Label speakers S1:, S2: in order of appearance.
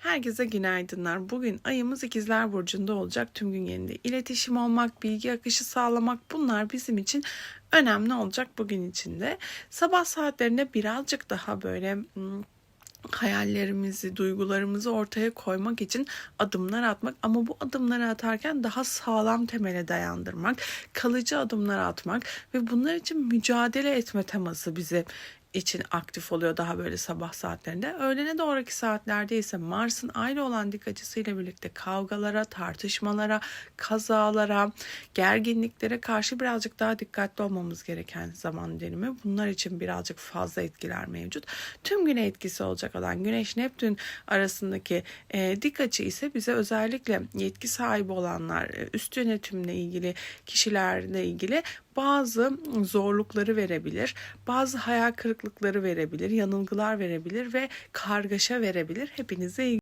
S1: Herkese günaydınlar. Bugün ayımız ikizler burcunda olacak tüm gün yerinde. İletişim olmak, bilgi akışı sağlamak bunlar bizim için önemli olacak bugün içinde. Sabah saatlerinde birazcık daha böyle hayallerimizi, duygularımızı ortaya koymak için adımlar atmak ama bu adımları atarken daha sağlam temele dayandırmak, kalıcı adımlar atmak ve bunlar için mücadele etme teması bizi için aktif oluyor daha böyle sabah saatlerinde. Öğlene doğruki saatlerde ise Mars'ın ayrı olan dik açısıyla birlikte kavgalara, tartışmalara, kazalara, gerginliklere karşı birazcık daha dikkatli olmamız gereken zaman dilimi. Bunlar için birazcık fazla etkiler mevcut. Tüm güne etkisi olacak olan Güneş Neptün arasındaki e, dik açı ise bize özellikle yetki sahibi olanlar, e, üst yönetimle ilgili kişilerle ilgili bazı zorlukları verebilir, bazı hayal kırıklıkları verebilir, yanılgılar verebilir ve kargaşa verebilir. Hepinize iyi